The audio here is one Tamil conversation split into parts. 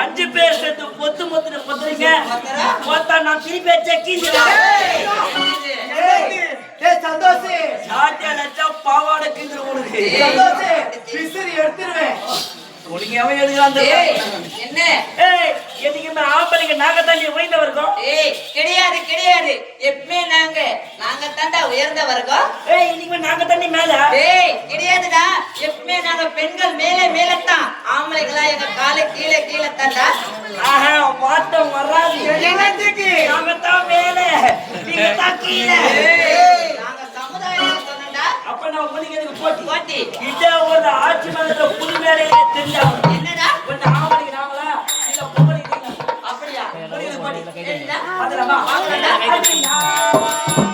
அஞ்சு பேர் சேர்த்து பொத்து பொத்துன்னு பொத்துறீங்க. பொத்தா நான் திருப்பி நச்சா பாவாடை கீஞ்சிட உனக்கு எடுத்துருவேன். உனக்கு எவன் எடுக்கிறான். என்ன? நாங்க உயர்ந்த வரைக்கும் ஏய் கிடையாது கிடையாது. எப்பவுமே நாங்க நாங்க தாண்டா உயர்ந்த வர்க்கம் ஏய் இனிமே நாங்க தண்ணி மேல. ஏய் கிடையாதுடா. எப்பவுமே நாங்க பெண்கள் மேலே மேலே தான் ஆம்பளைங்களா எங்க காலை கீழே கீழே தாண்டா ஆஹா மாட்டம் வராது. என்னத்துக்கு நாங்க தான் மேல. நீங்க தான் கீழே நாங்க சமுதாயம் சொன்னடா அப்ப நான் உங்களுக்கு போட்டி? போட்டி. இதே ஒரு ஆட்சி மன்றத்துல புது வேலையே தெரிஞ்சாங்க என்னடா என்னடா? அதுலமா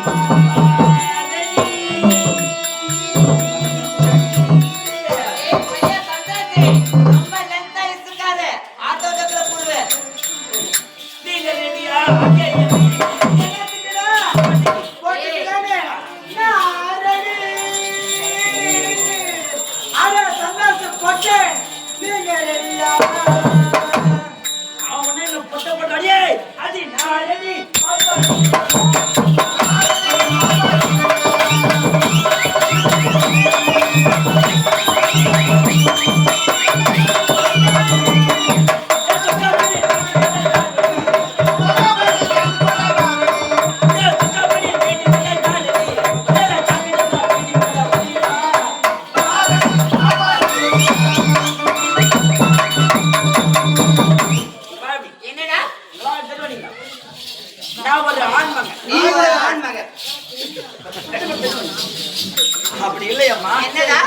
அப்படி இல்லையம்மா. என்னடா?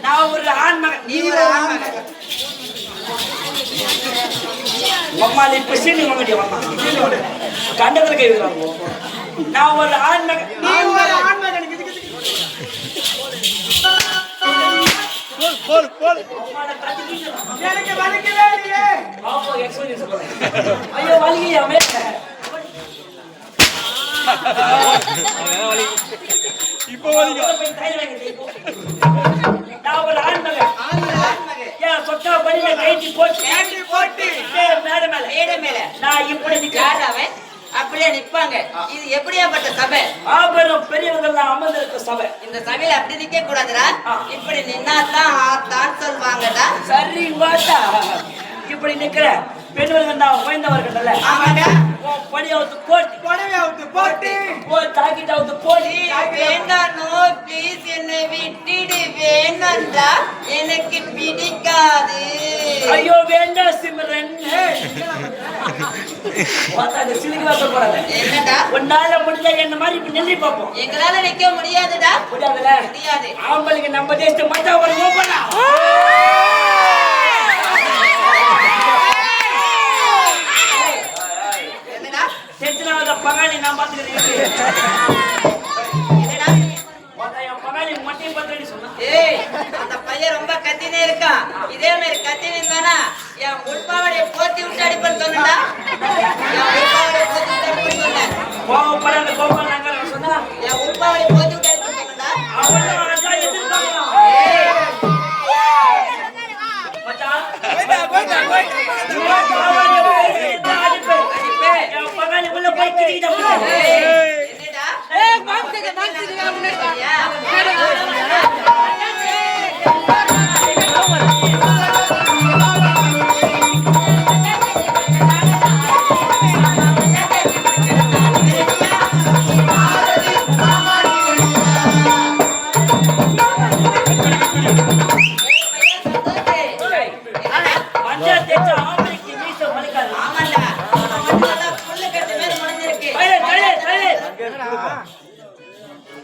நான் ஒரு ஆண்மகன். நீ ஒரு ஆண்மகன். அம்மாளி இப்ப சீனி வாங்கடி அம்மா கண்டத்துல கை வைக்கிறாங்க நான் ஒரு ஆண்மகன். நீ ஒரு. எனக்கு வலிக்கவே இல்லையே. பாப்பா சொல்றேன். ஐயோ வலிக்கலையாமே இப்போ. நான் ஒரு ஆண்மகன். படியில கைட்டி போட்டு போட்டு. மேடை மேல. மேடை மேல. நான் இப்படி யார் அவன்? அப்படியே நிப்பாங்க. இது எப்படியாப்பட்ட சபை? மாபெரும் பெரியவர்கள் அமர்ந்திருக்க சபை. இந்த சபையில அப்படி நிக்க கூடாதுடா. ஆ. இப்படி நின்னாதான் ஆத்தான் சொல்லுவாங்கடா சரி வாட்டா இப்படி நிக்கிற பெண்கள் நான் உயர்ந்தவர்கள் ஆமாடா படியாவது போட்டி. புடவை அவுத்து போட்டு. ஓ தாக்கிட்டாவது போட்டி. வேண்டானோ ப்ளீஸ் என்னை விட்டுடு வேண்டாம்டா எனக்கு பிடிக்காது. ஐயோ வேண்டாம் சிம்ரன். பார்த்தாங்க சிலுக்கு வாச போறாங்க. என்னடா? உன்னால முடிஞ்சா என்ன மாதிரி இப்ப நெல்லி பார்ப்போம். எங்களால நிக்க முடியாதுடா. முடியாதுல? முடியாது. ஆம்பளைக்கு நம்ம தேசத்து மச்சா ஒரு ஓப்பனா. நான் பாத்துக்கிறேன் என் ஏய் அந்த பையன் ரொம்ப கத்தினே இருக்கான். இதே மாதிரி கத்தினே இருந்தானா என் உள்பாவடைய போத்தி விட்டு அடிப்பேன்னு சொன்னா மாம்சக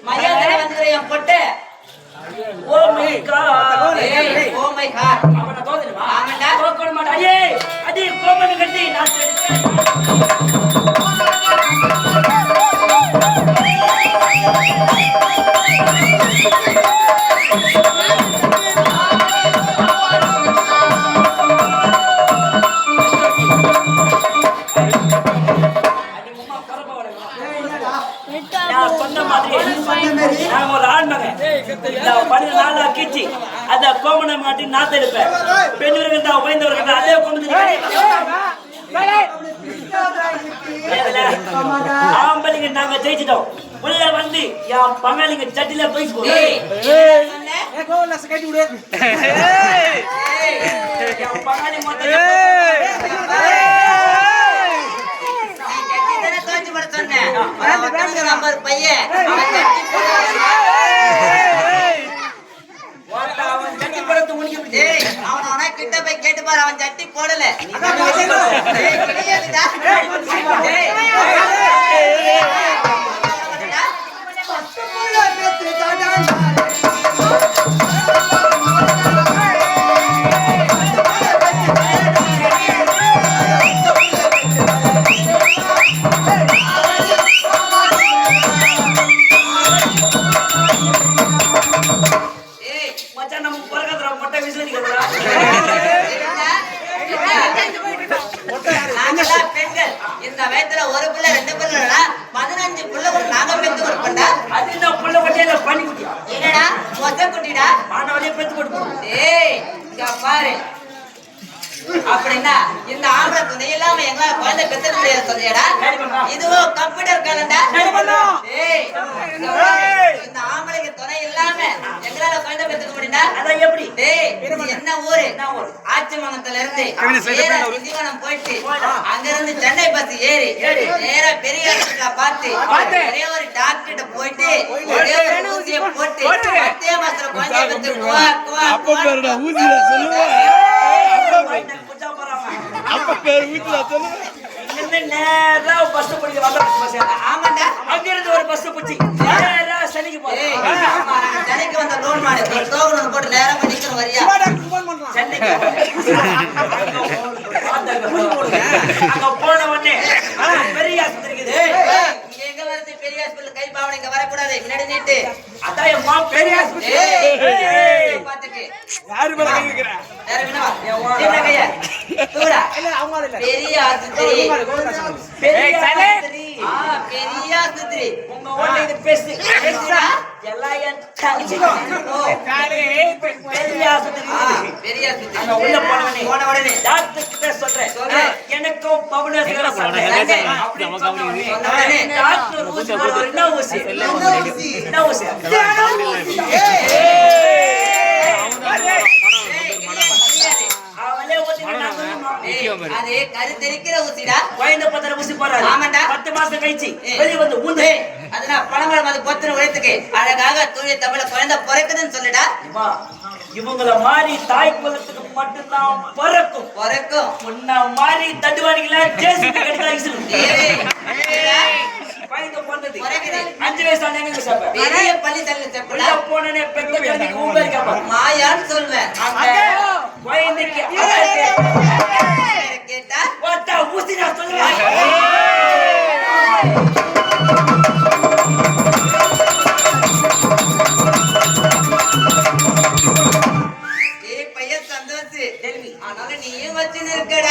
மரியாதை வந்துரு என் பொட்டு ஓ மை காட் ஏய் ஓ மை காட் அவன தோதுமா ஆமாண்டா. தோக்கட மாட்டா அடே அடி கோமன் கட்டி நான். பண்ண நாளா கிச்சி அத கோமண மாட்டி நாத்த எடுப்பேன் பெண்ணுவர்கள் தான் உயர்ந்தவர்கள் தான் அதே உட்காந்து நாங்க ஜெயிச்சிட்டோம். உள்ள வந்து என் பங்காளிங்க சட்டில போய் பங்காளி மொத்தம் பையன். ஏய், அவன அவனா கிட்ட போய் கேட்டு பாரு, அவன் சட்டி போடல. கிடையாதுடா. மொத்த குட்டிடா ஆண்டவனே பெத்து கொடுப்போம் ஏய் இங்க பாரு அப்படின்னா இந்த ஆம்பளை துணை இல்லாம எங்களால குழந்தை முடியாது. இதுவும் கம்ப்யூட்டர் காலண்டா. இந்த ஆம்பளைக்கு துணை இல்லாம எங்களால குழந்தை பெத்துக்க முடியும்டா அதான் எப்படி என்ன ஊரு என்ன ஊரு? ஆச்சிமங்கலத்துல இருந்து. திண்டிவனம் போயிட்டு போயிட்டா. அங்க இருந்து சென்னை பஸ் ஏறி ஏறி. நேரா பெரிய ஹாஸ்பிட்டல பார்த்து. ஒரே ஒரு டாக்டர் போயிட்டு ஒரே ஒரு ஊசியை போட்டு போட்டு. பத்தே மாசத்துல அப்ப சொல்லுவேன் வயித்துல குச்சா போறாங்க. அப்ப பேரு சொல்லுவேன் இங்கிருந்து நேரா பஸ் பிடிக்க வந்த பஸ். ஆமாண்டா ஒரு பஸ் பிடிச்சி நேரா சனிக்கு போறேன். சென்னைக்கு வந்த லோன் மாடு டோக்கன் போட்டு நேரா போய் நிக்கணும் வரியா? ஃபோன் பண்றான் சென்னைக்கு அங்க போன உடனே பெரிய ஆஸ்பத்திரி இருக்குது. எங்க வருது? பெரிய ஹாஸ்பிட்டல் கை பாவனை இங்க வரக்கூடாது. முன்னாடி நீட்டு அதான் என் மா பெரிய. பாத்துக்கு. யாரு மேல வேற என்ன பெரிய ஆஸ்பத்திரி. பெரிய ஆஸ்பத்திரி. ஆ பெரிய ஆஸ்பத்திரி. உங்க ஊர்ல இது பெருசு பெருசா எல்லாம் என் தங்கச்சி ஓ. பெரிய ஆஸ்பத்திரி. ஆ, இருக்குது. பெரிய ஆஸ்பத்திரி. அங்க உள்ள போன உடனே போன உடனே. டாக்டர் கிட்ட சொல்றேன். சொல்லு. எனக்கும் பவுனேஸ்வர சண்டை சண்டை. அப்படி சொன்ன உடனே? சொன்ன உடனே. டாக்டர் ஊசி போடுவார். என்ன ஊசி. என்ன ஊசி. ஏய், அது கருத்தரிக்கிற ஊசிடா. குழந்தை பத்திர ஊசி போடுறாரு. ஆமாண்டா. பத்து மாசம் கழிச்சு. வெளிய வந்து ஊந்து. அதெல்லாம் பழமரம் அது பொத்துன உழைத்துக்கு அழகாக தூய தமிழ குழந்தை பிறக்குதுன்னு சொல்லுடா. இவங்கள மாதிரி தாய் குலத்துக்கு மட்டும்தான் பிறக்கும். பிறக்கும். உன்ன மாதிரி தட்டுவாடிகளா கடிதா. அஞ்சு வயசு பெரிய பள்ளி தள்ளி பெத்த குழந்தைக்கு கேப்பா மாயான்னு சொல்வேன். அந்த குழந்தைக்கு ஒத்த ஊசி நான் சொல்லுவேன் ஆனாலும் நீயும் வச்சு நிற்கட